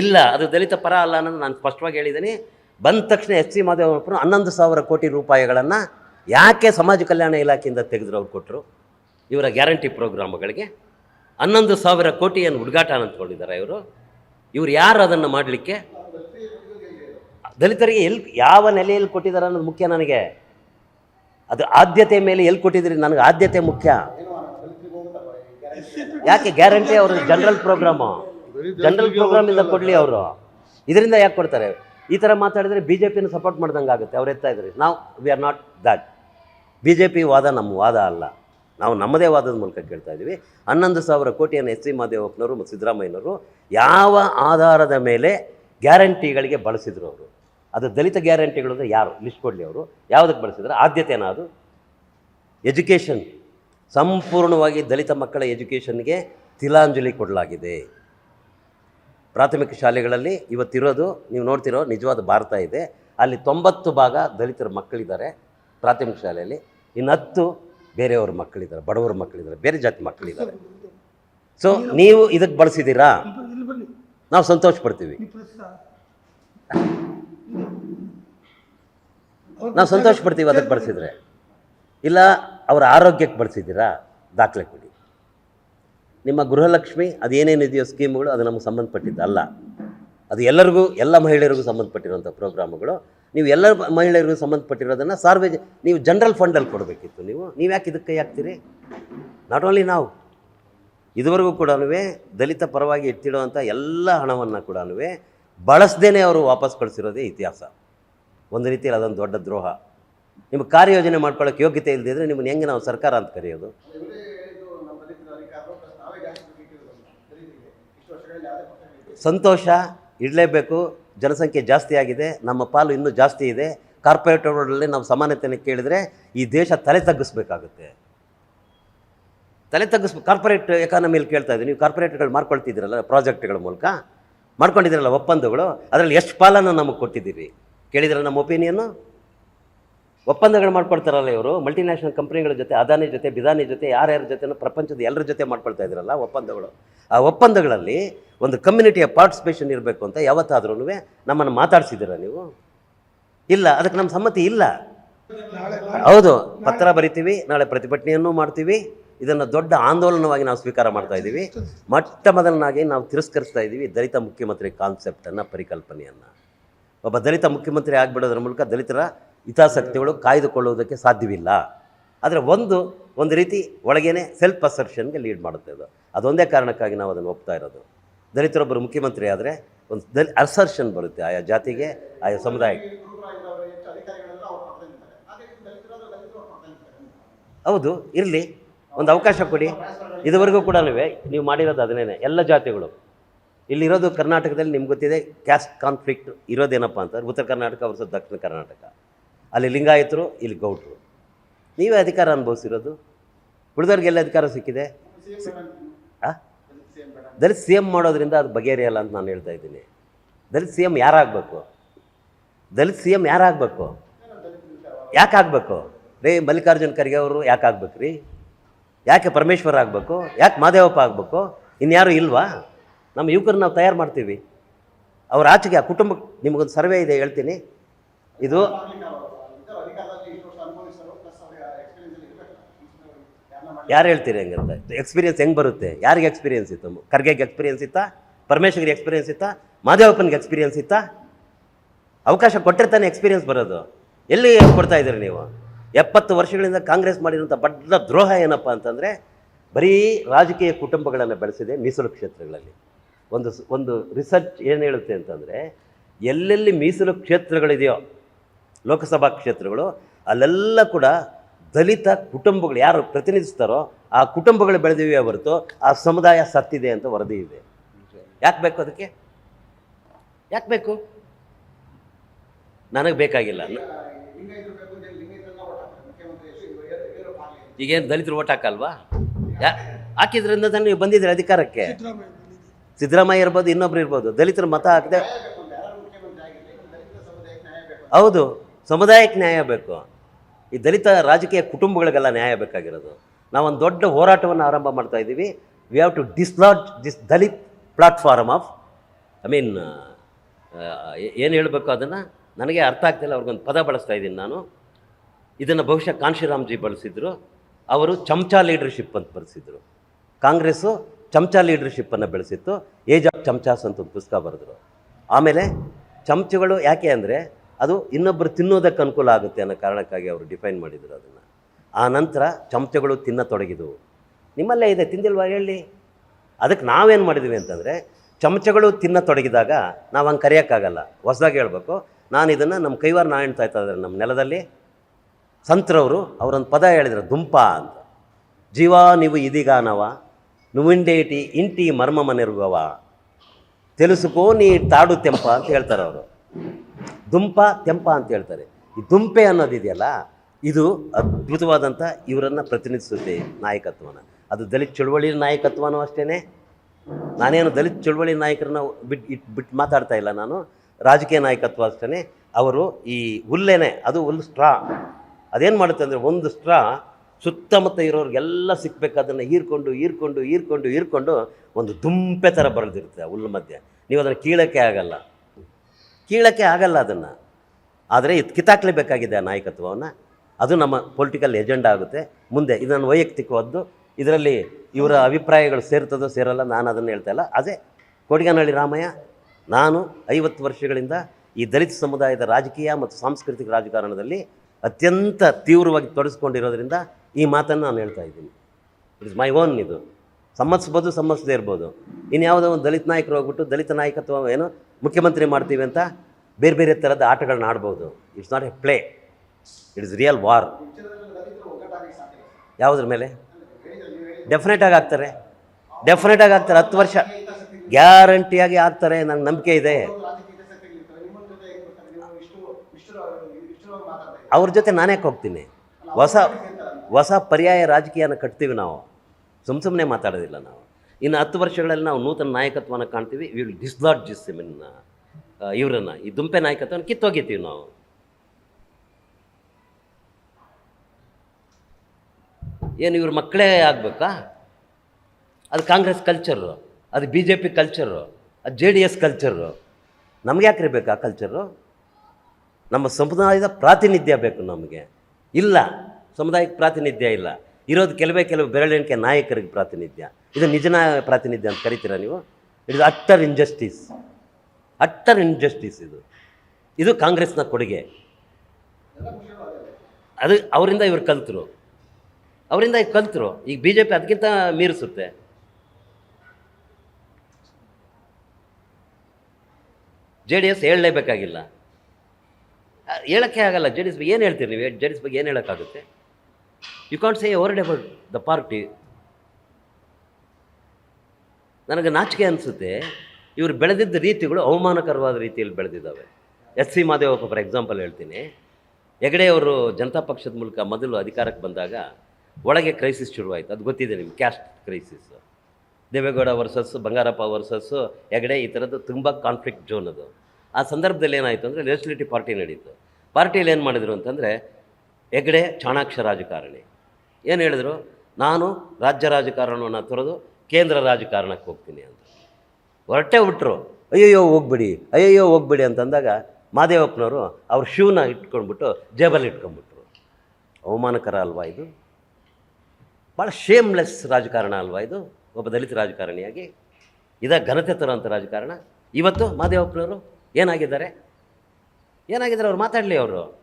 ಇಲ್ಲ ಅದು ದಲಿತ ಪರ ಅಲ್ಲ ಅನ್ನೋದು ನಾನು ಸ್ಪಷ್ಟವಾಗಿ ಹೇಳಿದ್ದೀನಿ. ಬಂದ ತಕ್ಷಣ ಎಸ್ ಸಿ ಮಾದೇವಪ್ಪರು ಹನ್ನೊಂದು ಸಾವಿರ ಕೋಟಿ ರೂಪಾಯಿಗಳನ್ನು ಯಾಕೆ ಸಮಾಜ ಕಲ್ಯಾಣ ಇಲಾಖೆಯಿಂದ ತೆಗೆದ್ರು ಅವ್ರು ಕೊಟ್ಟರು ಇವರ ಗ್ಯಾರಂಟಿ ಪ್ರೋಗ್ರಾಮ್ಗಳಿಗೆ. ಹನ್ನೊಂದು ಸಾವಿರ ಕೋಟಿಯನ್ನು ಹುಡುಗಾಟ ಅಂದ್ಕೊಂಡಿದ್ದಾರೆ ಇವರು. ಇವ್ರು ಯಾರು ಅದನ್ನು ಮಾಡಲಿಕ್ಕೆ? ದಲಿತರಿಗೆ ಎಲ್ಲಿ ಯಾವ ನೆಲೆಯಲ್ಲಿ ಕೊಟ್ಟಿದ್ದಾರೆ ಅನ್ನೋದು ಮುಖ್ಯ ನನಗೆ. ಅದು ಆದ್ಯತೆ ಮೇಲೆ ಎಲ್ಲಿ ಕೊಟ್ಟಿದ್ದೀರಿ ನನಗೆ ಆದ್ಯತೆ ಮುಖ್ಯ. ಯಾಕೆ ಗ್ಯಾರಂಟಿ? ಅವರು ಜನರಲ್ ಪ್ರೋಗ್ರಾಮು ಜನರಲ್ ಪ್ರೋಗ್ರಾಮಿಂದ ಕೊಡಲಿ ಅವರು. ಇದರಿಂದ ಯಾಕೆ ಕೊಡ್ತಾರೆ? ಈ ಥರ ಮಾತಾಡಿದ್ರೆ ಬಿ ಜೆ ಪಿನ ಸಪೋರ್ಟ್ ಮಾಡ್ದಂಗೆ ಆಗುತ್ತೆ. ಅವ್ರು ಎತ್ತಾ ಇದ್ರಿ. ನಾವು we are not that B J P ವಾದ ನಮ್ಮ ವಾದ ಅಲ್ಲ. ನಾವು ನಮ್ಮದೇ ವಾದದ ಮೂಲಕ ಕೇಳ್ತಾ ಇದ್ದೀವಿ. ಹನ್ನೊಂದು ಸಾವಿರ ಕೋಟಿಯನ್ನು ಎಸ್ ಸಿ ಮಾದೇವಪ್ಪನವರು ಮತ್ತು ಸಿದ್ದರಾಮಯ್ಯನವರು ಯಾವ ಆಧಾರದ ಮೇಲೆ ಗ್ಯಾರಂಟಿಗಳಿಗೆ ಬಳಸಿದ್ರು ಅವರು? ಅದು ದಲಿತ ಗ್ಯಾರಂಟಿಗಳು ಅಂದರೆ ಯಾರು? ಲಿಸ್ಟ್ ಕೊಡಲಿ ಅವರು. ಯಾವುದಕ್ಕೆ ಬಳಸಿದ್ರು? ಆದ್ಯತೆನಾ ಅದು? ಎಜುಕೇಷನ್ ಸಂಪೂರ್ಣವಾಗಿ ದಲಿತ ಮಕ್ಕಳ ಎಜುಕೇಷನ್ಗೆ ತಿಲಾಂಜಲಿ ಕೊಡಲಾಗಿದೆ. ಪ್ರಾಥಮಿಕ ಶಾಲೆಗಳಲ್ಲಿ ಇವತ್ತಿರೋದು ನೀವು ನೋಡ್ತಿರೋ ನಿಜವಾದ ಭಾರತ ಇದೆ. ಅಲ್ಲಿ ತೊಂಬತ್ತು ಭಾಗ ದಲಿತರ ಮಕ್ಕಳಿದ್ದಾರೆ ಪ್ರಾಥಮಿಕ ಶಾಲೆಯಲ್ಲಿ. ಇನ್ನು ಹತ್ತು ಬೇರೆಯವ್ರ ಮಕ್ಕಳಿದ್ದಾರೆ, ಬಡವರ ಮಕ್ಕಳಿದ್ದಾರೆ, ಬೇರೆ ಜಾತಿ ಮಕ್ಕಳಿದ್ದಾರೆ. ಸೊ ನೀವು ಇದಕ್ಕೆ ಬಳಸಿದ್ದೀರಾ? ನಾವು ಸಂತೋಷ ಪಡ್ತೀವಿ ನಾವು ಸಂತೋಷ ಪಡ್ತೀವಿ ಅದಕ್ಕೆ ಬಳಸಿದ್ರೆ. ಇಲ್ಲ, ಅವರ ಆರೋಗ್ಯಕ್ಕೆ ಬಳಸಿದ್ದೀರಾ? ದಾಖಲೆ ಕೊಡಿ. ನಿಮ್ಮ ಗೃಹಲಕ್ಷ್ಮಿ ಅದೇನೇನಿದೆಯೋ ಸ್ಕೀಮ್ಗಳು ಅದು ನಮಗೆ ಸಂಬಂಧಪಟ್ಟಿದ್ದು ಅಲ್ಲ. ಅದು ಎಲ್ಲರಿಗೂ, ಎಲ್ಲ ಮಹಿಳೆಯರಿಗೂ ಸಂಬಂಧಪಟ್ಟಿರುವಂಥ ಪ್ರೋಗ್ರಾಮ್ಗಳು. ನೀವು ಎಲ್ಲ ಮಹಿಳೆಯರಿಗೂ ಸಂಬಂಧಪಟ್ಟಿರೋದನ್ನು ಸಾರ್ವಜ, ನೀವು ಜನರಲ್ ಫಂಡಲ್ಲಿ ಕೊಡಬೇಕಿತ್ತು ನೀವು. ನೀವು ಯಾಕೆ ಇದಕ್ಕೆ ಕೈ ಹಾಕ್ತೀರಿ? ನಾಟ್ ಓನ್ಲಿ ನಾವು, ಇದುವರೆಗೂ ಕೂಡ ದಲಿತ ಪರವಾಗಿ ಎತ್ತಿಡುವಂಥ ಎಲ್ಲ ಹಣವನ್ನು ಕೂಡ ಬಳಸದೇನೆ ಅವರು ವಾಪಸ್ ಕಳಿಸಿರೋದೇ ಇತಿಹಾಸ. ಒಂದು ರೀತಿಯಲ್ಲಿ ಅದೊಂದು ದೊಡ್ಡ ದ್ರೋಹ. ನಿಮ್ಗೆ ಕಾರ್ಯಯೋಜನೆ ಮಾಡ್ಕೊಳ್ಳೋಕೆ ಯೋಗ್ಯತೆ ಇಲ್ಲದಿದ್ದರೆ ನಿಮ್ಮನ್ನು ಹೆಂಗೆ ನಾವು ಸರ್ಕಾರ ಅಂತ ಕರೆಯೋದು? ಸಂತೋಷ ಇಡಲೇಬೇಕು. ಜನಸಂಖ್ಯೆ ಜಾಸ್ತಿ ಆಗಿದೆ. ನಮ್ಮ ಪಾಲು ಇನ್ನೂ ಜಾಸ್ತಿ ಇದೆ. ಕಾರ್ಪೊರೇಟ್ ರೋಡಲ್ಲಿ ನಾವು ಸಮಾನತೆಯನ್ನು ಕೇಳಿದರೆ ಈ ದೇಶ ತಲೆ ತಗ್ಗಿಸ್ಬೇಕಾಗುತ್ತೆ. ತಲೆ ತಗ್ಗಿಸ್ಬೇಕು ಕಾರ್ಪೊರೇಟ್ ಎಕಾನಮಿಯಲ್ಲಿ ಕೇಳ್ತಾ ಇದ್ದೀವಿ ನೀವು ಕಾರ್ಪೊರೇಟ್ಗಳು ಮಾಡ್ಕೊಳ್ತಿದ್ದೀರಲ್ಲ ಪ್ರಾಜೆಕ್ಟ್ಗಳ ಮೂಲಕ? ಮಾಡ್ಕೊಂಡಿದ್ದೀರಲ್ಲ ಒಪ್ಪಂದಗಳು? ಅದರಲ್ಲಿ ಎಷ್ಟು ಪಾಲನ್ನು ನಮಗೆ ಕೊಟ್ಟಿದ್ದೀರಿ? ಕೇಳಿದ್ರೆ ನಮ್ಮ ಒಪಿನಿಯನ್ನು ಒಪ್ಪಂದಗಳು ಮಾಡ್ಕೊಳ್ತಾರಲ್ಲ ಇವರು. ಮಲ್ಟಿನ್ಯಾಷನಲ್ ಕಂಪ್ನಿಗಳ ಜೊತೆ ಅದಾನಿ ಜೊತೆ ಬಿದಾನಿ ಜೊತೆ, ಯಾರ್ಯಾರ ಜೊತೆ ಪ್ರಪಂಚದ ಎಲ್ಲರ ಜೊತೆ ಮಾಡ್ಕೊಳ್ತಾ ಇದ್ರಲ್ಲ ಒಪ್ಪಂದಗಳು. ಆ ಒಪ್ಪಂದಗಳಲ್ಲಿ ಒಂದು ಕಮ್ಯುನಿಟಿಯ ಪಾರ್ಟಿಸಿಪೇಷನ್ ಇರಬೇಕು ಅಂತ ಯಾವತ್ತಾದ್ರೂ ನಮ್ಮನ್ನು ಮಾತಾಡ್ಸಿದ್ದೀರಾ ನೀವು? ಇಲ್ಲ, ಅದಕ್ಕೆ ನಮ್ಮ ಸಮ್ಮತಿ ಇಲ್ಲ. ಹೌದು, ಪತ್ರ ಬರಿತೀವಿ, ನಾಳೆ ಪ್ರತಿಭಟನೆಯನ್ನು ಮಾಡ್ತೀವಿ. ಇದನ್ನು ದೊಡ್ಡ ಆಂದೋಲನವಾಗಿ ನಾವು ಸ್ವೀಕಾರ ಮಾಡ್ತಾ ಇದ್ದೀವಿ. ಮೊಟ್ಟ ಮೊದಲನಾಗಿ ನಾವು ತಿರಸ್ಕರಿಸ್ತಾ ಇದ್ದೀವಿ ದಲಿತ ಮುಖ್ಯಮಂತ್ರಿ ಕಾನ್ಸೆಪ್ಟನ್ನು ಪರಿಕಲ್ಪನೆಯನ್ನು. ಒಬ್ಬ ದಲಿತ ಮುಖ್ಯಮಂತ್ರಿ ಆಗಿಬಿಡೋದ್ರ ಮೂಲಕ ದಲಿತರ ಹಿತಾಸಕ್ತಿಗಳು ಕಾಯ್ದುಕೊಳ್ಳುವುದಕ್ಕೆ ಸಾಧ್ಯವಿಲ್ಲ. ಆದರೆ ಒಂದು ಒಂದು ರೀತಿ ಒಳಗೇನೆ ಸೆಲ್ಫ್ ಅಸರ್ಷನ್ಗೆ ಲೀಡ್ ಮಾಡುತ್ತೆ ಅದು. ಅದೊಂದೇ ಕಾರಣಕ್ಕಾಗಿ ನಾವು ಅದನ್ನು ಒಪ್ತಾ ಇರೋದು. ದಲಿತರೊಬ್ಬರು ಮುಖ್ಯಮಂತ್ರಿ ಆದರೆ ಒಂದು ದಲಿ ಅಸರ್ಷನ್ ಬರುತ್ತೆ ಆಯಾ ಜಾತಿಗೆ, ಆಯಾ ಸಮುದಾಯಕ್ಕೆ. ಹೌದು, ಇರಲಿ. ಒಂದು ಅವಕಾಶ ಕೊಡಿ. ಇದುವರೆಗೂ ಕೂಡ ನೀವು ಮಾಡಿರೋದು ಅದನ್ನೇ ಎಲ್ಲ ಜಾತಿಗಳು. ಇಲ್ಲಿರೋದು ಕರ್ನಾಟಕದಲ್ಲಿ ನಿಮ್ಗೆ ಗೊತ್ತಿದೆ ಕ್ಯಾಸ್ಟ್ ಕಾನ್ಫ್ಲಿಕ್ಟ್ ಇರೋದೇನಪ್ಪ ಅಂತಂದ್ರೆ ಉತ್ತರ ಕರ್ನಾಟಕ ವರ್ಸಸ್ ದಕ್ಷಿಣ ಕರ್ನಾಟಕ. ಅಲ್ಲಿ ಲಿಂಗಾಯತರು, ಇಲ್ಲಿ ಗೌಡ್ರು. ನೀವೇ ಅಧಿಕಾರ ಅನುಭವಿಸಿರೋದು? ಉಳಿದವ್ರಿಗೆಲ್ಲ ಅಧಿಕಾರ ಸಿಕ್ಕಿದೆ? ದಲಿತ ಸಿ ಎಂ ಮಾಡೋದ್ರಿಂದ ಅದು ಬಗೆಹರಿಯಲ್ಲ ಅಂತ ನಾನು ಹೇಳ್ತಾ ಇದ್ದೀನಿ. ದಲಿತ ಸಿ ಎಂ ಯಾರಾಗಬೇಕು? ದಲಿತ ಸಿ ಎಂ ಯಾರಾಗಬೇಕು? ಯಾಕೆ ಆಗಬೇಕು ರೇ, ಮಲ್ಲಿಕಾರ್ಜುನ್ ಖರ್ಗೆ ಅವರು ಯಾಕೆ ಆಗ್ಬೇಕು ರೀ ಯಾಕೆ ಪರಮೇಶ್ವರ ಆಗಬೇಕು? ಯಾಕೆ ಮಾದೇವಪ್ಪ ಆಗಬೇಕು? ಇನ್ಯಾರು ಇಲ್ವಾ? ನಮ್ಮ ಯುವಕರು ನಾವು ತಯಾರು ಮಾಡ್ತೀವಿ. ಅವ್ರ ಆಚೆಗೆ ಆ ಕುಟುಂಬಕ್ಕೆ ನಿಮಗೊಂದು ಸರ್ವೆ ಇದೆ ಹೇಳ್ತೀನಿ. ಇದು ಯಾರು ಹೇಳ್ತೀರಿ ಹಂಗಂತ ಎಕ್ಸ್ಪೀರಿಯನ್ಸ್ ಹೆಂಗೆ ಬರುತ್ತೆ? ಯಾರಿಗೆ ಎಕ್ಸ್ಪೀರಿಯನ್ಸ್ ಇತ್ತು? ಖರ್ಗೆಗೆ ಎಕ್ಸ್ಪೀರಿಯನ್ಸ್ ಇತ್ತಾ? ಪರಮೇಶ್ವರಿಗೆ ಎಕ್ಸ್ಪೀರಿಯನ್ಸ್ ಇತ್ತಾ? ಮಾದೇವಪ್ಪನಿಗೆ ಎಕ್ಸ್ಪೀರಿಯನ್ಸ್ ಇತ್ತಾ? ಅವಕಾಶ ಕೊಟ್ಟರೆ ತಾನೇ ಎಕ್ಸ್ಪೀರಿಯನ್ಸ್ ಬರೋದು. ಎಲ್ಲಿ ಕೊಡ್ತಾ ಇದ್ದೀರಿ ನೀವು? ಎಪ್ಪತ್ತು ವರ್ಷಗಳಿಂದ ಕಾಂಗ್ರೆಸ್ ಮಾಡಿರುವಂಥ ದೊಡ್ಡ ದ್ರೋಹ ಏನಪ್ಪ ಅಂತಂದರೆ, ಬರೀ ರಾಜಕೀಯ ಕುಟುಂಬಗಳನ್ನು ಬೆಳೆಸಿದೆ ಮೀಸಲು ಕ್ಷೇತ್ರಗಳಲ್ಲಿ. ಒಂದು ಒಂದು ರಿಸರ್ಚ್ ಏನು ಹೇಳುತ್ತೆ ಅಂತಂದರೆ, ಎಲ್ಲೆಲ್ಲಿ ಮೀಸಲು ಕ್ಷೇತ್ರಗಳಿದೆಯೋ, ಲೋಕಸಭಾ ಕ್ಷೇತ್ರಗಳು, ಅಲ್ಲೆಲ್ಲ ಕೂಡ ದಲಿತ ಕುಟುಂಬಗಳು ಯಾರು ಪ್ರತಿನಿಧಿಸ್ತಾರೋ ಆ ಕುಟುಂಬಗಳು ಬೆಳೆದಿವೆ ಹೊರತು ಆ ಸಮುದಾಯ ಸತ್ತಿದೆ ಅಂತ ವರದಿ ಇದೆ. ಯಾಕೆ ಬೇಕು ಅದಕ್ಕೆ? ಯಾಕೆ ಬೇಕು? ನನಗೆ ಬೇಕಾಗಿಲ್ಲ ಈಗೇನು ದಲಿತರು ಓಟ್ ಹಾಕಲ್ವಾ? ಯಾ, ಹಾಕಿದ್ರಿಂದ ತಾನು ನೀವು ಬಂದಿದ್ದೀರಿ ಅಧಿಕಾರಕ್ಕೆ? ಸಿದ್ದರಾಮಯ್ಯ ಇರ್ಬೋದು, ಇನ್ನೊಬ್ರು ಇರ್ಬೋದು, ದಲಿತರು ಮತ ಹಾಕದೆ ಹೌದು, ಸಮುದಾಯಕ್ಕೆ ನ್ಯಾಯ ಬೇಕು. ಈ ದಲಿತ ರಾಜಕೀಯ ಕುಟುಂಬಗಳಿಗೆಲ್ಲ ನ್ಯಾಯ ಬೇಕಾಗಿರೋದು. ನಾವೊಂದು ದೊಡ್ಡ ಹೋರಾಟವನ್ನು ಆರಂಭ ಮಾಡ್ತಾ ಇದ್ದೀವಿ. We have to dislodge this Dalit platform of I mean ಏನು ಹೇಳಬೇಕು ಅದನ್ನು? ನನಗೆ ಅರ್ಥ ಆಗ್ತಿಲ್ಲ, ಅವ್ರಿಗೊಂದು ಪದ ಬಳಸ್ತಾ ಇದ್ದೀನಿ ನಾನು. ಇದನ್ನು ಬಹುಶಃ ಕಾಂಶಿರಾಮ್ಜಿ ಬಳಸಿದ್ರು. ಅವರು ಚಮಚಾ ಲೀಡರ್ಶಿಪ್ ಅಂತ ಬಳಸಿದ್ರು ಕಾಂಗ್ರೆಸ್ಸು ಚಮಚಾ ಲೀಡರ್ಶಿಪ್ಪನ್ನು ಬೆಳೆಸಿತ್ತು. ಏಜ್ ಆಫ್ ಚಮಚಾಸ್ ಅಂತ ಒಂದು ಪುಸ್ತಕ ಬರೆದ್ರು. ಆಮೇಲೆ ಚಮಚಗಳು ಯಾಕೆ ಅಂದರೆ ಅದು ಇನ್ನೊಬ್ಬರು ತಿನ್ನೋದಕ್ಕೆ ಅನುಕೂಲ ಆಗುತ್ತೆ ಅನ್ನೋ ಕಾರಣಕ್ಕಾಗಿ ಅವರು ಡಿಫೈನ್ ಮಾಡಿದರು ಅದನ್ನು ಆ ನಂತರ ಚಮಚಗಳು ತಿನ್ನತೊಡಗಿದವು ನಿಮ್ಮಲ್ಲೇ ಇದೆ ತಿಂದಿಲ್ವಾ ಹೇಳಿ ಅದಕ್ಕೆ ನಾವೇನು ಮಾಡಿದ್ವಿ ಅಂತಂದರೆ ಚಮಚಗಳು ತಿನ್ನತೊಡಗಿದಾಗ ನಾವು ಹಂಗೆ ಕರೆಯೋಕ್ಕಾಗಲ್ಲ ಹೊಸ್ದಾಗಿ ಹೇಳ್ಬೇಕು ನಾನು ಇದನ್ನು ನಮ್ಮ ಕೈವಾರ ನಾರಾಯಣ ತಾಯ್ತಾ ಇದ್ದಾರೆ ನಮ್ಮ ನೆಲದಲ್ಲಿ ಸಂತ್ರವರು ಅವರೊಂದು ಪದ ಹೇಳಿದ್ರು ದುಂಪ ಅಂತ ಜೀವ ನೀವು ಇದೀಗಾನವ నువ్వుండేటి ఇంటి మర్మమనెరుగవ తెలుసుకో నీ ತಾಡು ತೆಂಪ ಅಂತ ಹೇಳ್ತಾರೆ ಅವರು ದುಂಪ ತೆಂಪ ಅಂತ ಹೇಳ್ತಾರೆ. ಈ ದುಂಪೆ ಅನ್ನೋದಿದೆಯಲ್ಲ ಇದು ಅದ್ಭುತವಾದಂಥ ಇವರನ್ನು ಪ್ರತಿನಿಧಿಸುತ್ತೆ ನಾಯಕತ್ವನ. ಅದು ದಲಿತ ಚಳುವಳಿ ನಾಯಕತ್ವನೂ ಅಷ್ಟೇ ನಾನೇನು ದಲಿತ ಚಳುವಳಿ ನಾಯಕರನ್ನ ಬಿಟ್ಟು ಇಟ್ಟು ಬಿಟ್ಟು ಮಾತಾಡ್ತಾ ಇಲ್ಲ ನಾನು. ರಾಜಕೀಯ ನಾಯಕತ್ವ ಅಷ್ಟೇ ಅವರು ಈ ಹುಲ್ಲೇನೆ, ಅದು ಹುಲ್ಲು ಸ್ಟ್ರಾ. ಅದೇನು ಮಾಡುತ್ತೆ ಅಂದರೆ ಒಂದು ಸ್ಟ್ರಾ ಸುತ್ತಮುತ್ತ ಇರೋರಿಗೆಲ್ಲ ಸಿಕ್ಬೇಕು, ಅದನ್ನು ಹೀರ್ಕೊಂಡು ಹೀರ್ಕೊಂಡು ಹೀರ್ಕೊಂಡು ಹೀರ್ಕೊಂಡು ಒಂದು ದುಂಪೆ ಥರ ಬರೆದಿರುತ್ತೆ ಆ ಹುಲ್ಲು ಮಧ್ಯೆ. ನೀವು ಅದನ್ನು ಕೀಳೋಕ್ಕೆ ಆಗಲ್ಲ. ಕೀಳಕ್ಕೆ ಆಗಲ್ಲ ಅದನ್ನು. ಆದರೆ ಇದು ಕಿತ್ತಾಕ್ಲೇಬೇಕಾಗಿದೆ ಆ ನಾಯಕತ್ವವನ್ನು. ಅದು ನಮ್ಮ ಪೊಲಿಟಿಕಲ್ ಎಜೆಂಡಾ ಆಗುತ್ತೆ. ಮುಂದೆ ಇದನ್ನು ವೈಯಕ್ತಿಕವಾದ್ದು, ಇದರಲ್ಲಿ ಇವರ ಅಭಿಪ್ರಾಯಗಳು ಸೇರ್ತದೋ ಸೇರಲ್ಲ ನಾನು ಅದನ್ನು ಹೇಳ್ತಾ ಇಲ್ಲ. ಅದೇ ಕೊಡಿಗನಹಳ್ಳಿ ರಾಮಯ್ಯ, ನಾನು ಐವತ್ತು ವರ್ಷಗಳಿಂದ ಈ ದಲಿತ ಸಮುದಾಯದ ರಾಜಕೀಯ ಮತ್ತು ಸಾಂಸ್ಕೃತಿಕ ರಾಜಕಾರಣದಲ್ಲಿ ಅತ್ಯಂತ ತೀವ್ರವಾಗಿ ತೊಡಗಿಸ್ಕೊಂಡಿರೋದ್ರಿಂದ ಈ ಮಾತನ್ನು ನಾನು ಹೇಳ್ತಾ ಇದ್ದೀನಿ. ಇಟ್ ಇಸ್ ಮೈ ಓನ್ ಇದು. ಸಮ್ಮತಿಸ್ಬೋದು ಸಮ್ಮತಿಸದೇ ಇರ್ಬೋದು. ಇನ್ಯಾವುದೋ ಒಂದು ದಲಿತ ನಾಯಕರು ಹೋಗ್ಬಿಟ್ಟು ದಲಿತ ನಾಯಕತ್ವ ಏನು ಮುಖ್ಯಮಂತ್ರಿ ಮಾಡ್ತೀವಿ ಅಂತ ಬೇರೆ ಬೇರೆ ಥರದ ಆಟಗಳನ್ನ ಆಡ್ಬೋದು. It's not a play it is real war ಯಾವುದ್ರ ಮೇಲೆ? ಡೆಫಿನೆಟಾಗಿ ಆಗ್ತಾರೆ ಡೆಫಿನೆಟಾಗಿ ಆಗ್ತಾರೆ ಹತ್ತು ವರ್ಷ. ಗ್ಯಾರಂಟಿಯಾಗಿ ಆಗ್ತಾರೆ ನಂಗೆ ನಂಬಿಕೆ ಇದೆ. ಅವ್ರ ಜೊತೆ ನಾನೇ ಹೋಗ್ತೀನಿ. ಹೊಸ ಹೊಸ ಪರ್ಯಾಯ ರಾಜಕೀಯನ ಕಟ್ತೀವಿ ನಾವು. ಸುಮ್ಮ ಸುಮ್ಮನೆ ಮಾತಾಡೋದಿಲ್ಲ ನಾವು. ಇನ್ನು ಹತ್ತು ವರ್ಷಗಳಲ್ಲಿ ನಾವು ನೂತನ ನಾಯಕತ್ವನ ಕಾಣ್ತೀವಿ. ವಿಲ್ ಡಿಸ್ಲಾಟ್ ಜಿಸ್ ಮೀನ್ ಇವರನ್ನು. ಈ ದುಂಪೆ ನಾಯಕತ್ವನ ಕಿತ್ತೋಗಿತೀವಿ ನಾವು. ಏನು ಇವ್ರ ಮಕ್ಕಳೇ ಆಗಬೇಕಾ? ಅದು ಕಾಂಗ್ರೆಸ್ ಕಲ್ಚರು ಅದು ಬಿ ಜೆ ಪಿ ಕಲ್ಚರು ಅದು ಜೆ ಡಿ ಎಸ್ ಕಲ್ಚರು ನಮ್ಗೆ ಬೇಕು ಆ ಕಲ್ಚರು ನಮ್ಮ ಸಮುದಾಯದ ಪ್ರಾತಿನಿಧ್ಯ ಬೇಕು ನಮಗೆ. ಇಲ್ಲ. ಸಮುದಾಯಕ್ಕೆ ಪ್ರಾತಿನಿಧ್ಯ ಇಲ್ಲ. ಇರೋದು ಕೆಲವೇ ಕೆಲವು ಬೆರಳೆಣಿಕೆ ನಾಯಕರಿಗೆ ಪ್ರಾತಿನಿಧ್ಯ. ಇದು ನಿಜನ ಪ್ರಾತಿನಿಧ್ಯ ಅಂತ ಕರಿತೀರಾ ನೀವು? It is utter injustice utter injustice ಇದು. ಇದು ಕಾಂಗ್ರೆಸ್ನ ಕೊಡುಗೆ. ಅದು ಅವರಿಂದ ಇವರು ಕಲ್ತರು. ಅವರಿಂದ ಈಗ ಕಲ್ತರು. ಈಗ ಬಿ ಜೆ ಪಿ ಅದಕ್ಕಿಂತ ಮೀರಿಸುತ್ತೆ. ಜೆ ಡಿ ಎಸ್ ಹೇಳಲೇಬೇಕಾಗಿಲ್ಲ ಹೇಳೋಕ್ಕೆ ಆಗಲ್ಲ. ಜೆ ಡಿ ಎಸ್ ಬಗ್ಗೆ ಏನು ಹೇಳ್ತೀರಿ ನೀವು? ಜೆ ಡಿ ಎಸ್ ಬಗ್ಗೆ ಏನು ಹೇಳೋಕ್ಕಾಗುತ್ತೆ? You can't say word about the party ನನಗೆ ನಾಚಿಕೆ ಅನಿಸುತ್ತೆ, ಇವರು ಬೆಳೆದಿದ್ದ ರೀತಿಗಳು ಅವಮಾನಕರವಾದ ರೀತಿಯಲ್ಲಿ ಬೆಳೆದಿದ್ದಾವೆ. S C Mahadevappa for example ಹೇಳ್ತೀನಿ. ಹೆಗಡೆ ಅವರು ಜನತಾ ಪಕ್ಷದ ಮೂಲಕ ಮೊದಲು ಅಧಿಕಾರಕ್ಕೆ ಬಂದಾಗ ಒಳಗೆ ಕ್ರೈಸಿಸ್ ಶುರುವಾಯಿತು. ಅದು ಗೊತ್ತಿದೆ ನಿಮ್ಗೆ caste crisis Deve Gowda versus Bangarappa versus Hegde ಈ ಥರದ್ದು ತುಂಬ ಕಾನ್ಫ್ಲಿಕ್ಟ್ ಜೋನ್ ಅದು. ಆ ಸಂದರ್ಭದಲ್ಲಿ ಏನಾಯಿತು ಅಂದರೆ ಲೆಜಿಸ್ಲೇಟಿವ್ ಪಾರ್ಟಿ ನಡೀತು. ಪಾರ್ಟಿಯಲ್ಲಿ ಏನು ಮಾಡಿದರು ಅಂತಂದರೆ ಹೆಗಡೆ ಚಾಣಾಕ್ಷ ರಾಜಕಾರಣಿ. ಏನು ಹೇಳಿದರು? ನಾನು ರಾಜ್ಯ ರಾಜಕಾರಣವನ್ನು ತೊರೆದು ಕೇಂದ್ರ ರಾಜಕಾರಣಕ್ಕೆ ಹೋಗ್ತೀನಿ ಅಂತ. ಹೊರಟೆ ಬಿಟ್ಟರು ಅಯ್ಯಯ್ಯೋ, ಹೋಗ್ಬಿಡಿ ಅಯ್ಯಯ್ಯೋ, ಹೋಗ್ಬಿಡಿ ಅಂತಂದಾಗ ಮಾದೇವಪ್ಪನವರು ಅವ್ರ ಶೂನ ಇಟ್ಕೊಂಡ್ಬಿಟ್ಟು ಜೇಬಲ್ಲಿ ಇಟ್ಕೊಂಡ್ಬಿಟ್ರು. ಅವಮಾನಕರ ಅಲ್ವಾ ಇದು? ಭಾಳ ಶೇಮ್ಲೆಸ್ ರಾಜಕಾರಣ ಅಲ್ವಾ ಇದು? ಒಬ್ಬ ದಲಿತ ರಾಜಕಾರಣಿಯಾಗಿ. ಇದ ಘನತೆ ತರುವಂಥ ರಾಜಕಾರಣ. ಇವತ್ತು ಮಾದೇವಪ್ಪನವರು ಏನಾಗಿದ್ದಾರೆ? ಏನಾಗಿದ್ದಾರೆ ಅವ್ರು ಮಾತಾಡಲಿ ಅವರು?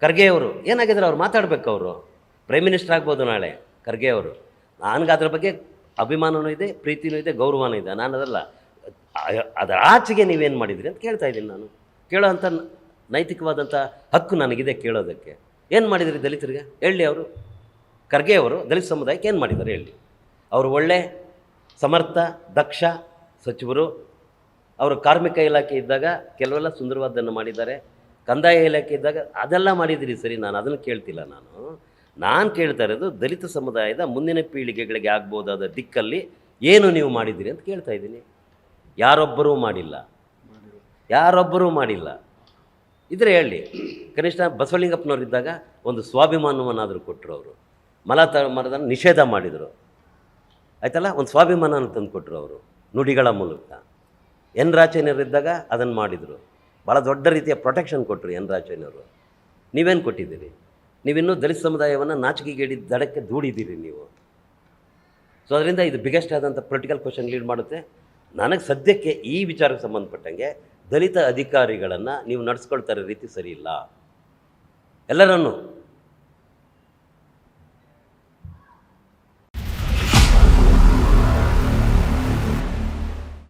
ಖರ್ಗೆಯವರು ಏನಾಗಿದ್ದಾರೆ ಅವ್ರು ಮಾತಾಡಬೇಕು ಅವರು? ಪ್ರೈಮ್ ಮಿನಿಸ್ಟರ್ ಆಗ್ಬೋದು ನಾಳೆ, ಖರ್ಗೆ ಅವರು. ನನಗೆ ಅದ್ರ ಬಗ್ಗೆ ಅಭಿಮಾನವೂ ಇದೆ, ಪ್ರೀತಿನೂ ಇದೆ, ಗೌರವನೂ ಇದೆ. ನಾನು ಅದಲ್ಲ ಅದರ ಆಚೆಗೆ ನೀವೇನು ಮಾಡಿದ್ರಿ ಅಂತ ಕೇಳ್ತಾ ಇದ್ದೀನಿ ನಾನು. ಕೇಳೋ ಅಂಥ ನೈತಿಕವಾದಂಥ ಹಕ್ಕು ನನಗಿದೆ ಕೇಳೋದಕ್ಕೆ. ಏನು ಮಾಡಿದ್ರಿ ದಲಿತರಿಗೆ? ಹೇಳಿ ಅವರು. ಖರ್ಗೆ ಅವರು, ದಲಿತ ಸಮುದಾಯಕ್ಕೆ ಏನು ಮಾಡಿದ್ದಾರೆ ಹೇಳಿ. ಅವರು ಒಳ್ಳೆ, ಸಮರ್ಥ, ದಕ್ಷ ಸಚಿವರು. ಅವರು ಕಾರ್ಮಿಕ ಇಲಾಖೆ ಇದ್ದಾಗ ಕೆಲವೆಲ್ಲ ಸುಂದರವಾದನ್ನು ಮಾಡಿದ್ದಾರೆ. ಕಂದಾಯ ಇಲಾಖೆ ಇದ್ದಾಗ ಅದೆಲ್ಲ ಮಾಡಿದಿರಿ ಸರಿ, ನಾನು ಅದನ್ನು ಕೇಳ್ತಿಲ್ಲ ನಾನು. ನಾನು ಕೇಳ್ತಾ ಇರೋದು ದಲಿತ ಸಮುದಾಯದ ಮುಂದಿನ ಪೀಳಿಗೆಗಳಿಗೆ ಆಗ್ಬೋದಾದ ದಿಕ್ಕಲ್ಲಿ ಏನು ನೀವು ಮಾಡಿದ್ದೀರಿ ಅಂತ ಕೇಳ್ತಾ ಇದ್ದೀನಿ. ಯಾರೊಬ್ಬರೂ ಮಾಡಿಲ್ಲ. ಯಾರೊಬ್ಬರೂ ಮಾಡಿಲ್ಲ. ಇದ್ರೆ ಹೇಳಿ, ಕನಿಷ್ಠ ಬಸವಲಿಂಗಪ್ಪನವರಿದ್ದಾಗ ಒಂದು ಸ್ವಾಭಿಮಾನವನ್ನಾದರೂ ಕೊಟ್ಟರು ಅವರು. ಮಲ ತ ಮರದ ನಿಷೇಧ ಮಾಡಿದರು. ಆಯ್ತಲ್ಲ? ಒಂದು ಸ್ವಾಭಿಮಾನ ತಂದು ಕೊಟ್ಟರು ಅವರು, ನುಡಿಗಳ ಮೂಲಕ. ಎನ್ ರಾಚಯ್ಯನವರಿದ್ದಾಗ ಅದನ್ನು ಮಾಡಿದರು. ಭಾಳ ದೊಡ್ಡ ರೀತಿಯ ಪ್ರೊಟೆಕ್ಷನ್ ಕೊಟ್ಟರು ಎನ್ ರಾಚಯ್ಯನವರು. ನೀವೇನು ಕೊಟ್ಟಿದ್ದೀರಿ? ನೀವಿನ್ನೂ ದಲಿತ ಸಮುದಾಯವನ್ನು ನಾಚಿಕೆಗೇಡಿ ದಡಕ್ಕೆ ದೂಡಿದ್ದೀರಿ ನೀವು. ಸೊ ಅದರಿಂದ ಇದು ಬಿಗ್ಗೆಸ್ಟ್ ಆದಂಥ ಪೊಲಿಟಿಕಲ್ ಕ್ವಶನ್ ಲೀಡ್ ಮಾಡುತ್ತೆ. ನನಗೆ ಸದ್ಯಕ್ಕೆ ಈ ವಿಚಾರಕ್ಕೆ ಸಂಬಂಧಪಟ್ಟಂಗೆ ದಲಿತ ಅಧಿಕಾರಿಗಳನ್ನು ನೀವು ನಡೆಸ್ಕೊಳ್ತಾರೆ ರೀತಿ ಸರಿ ಇಲ್ಲ. ಎಲ್ಲರನ್ನು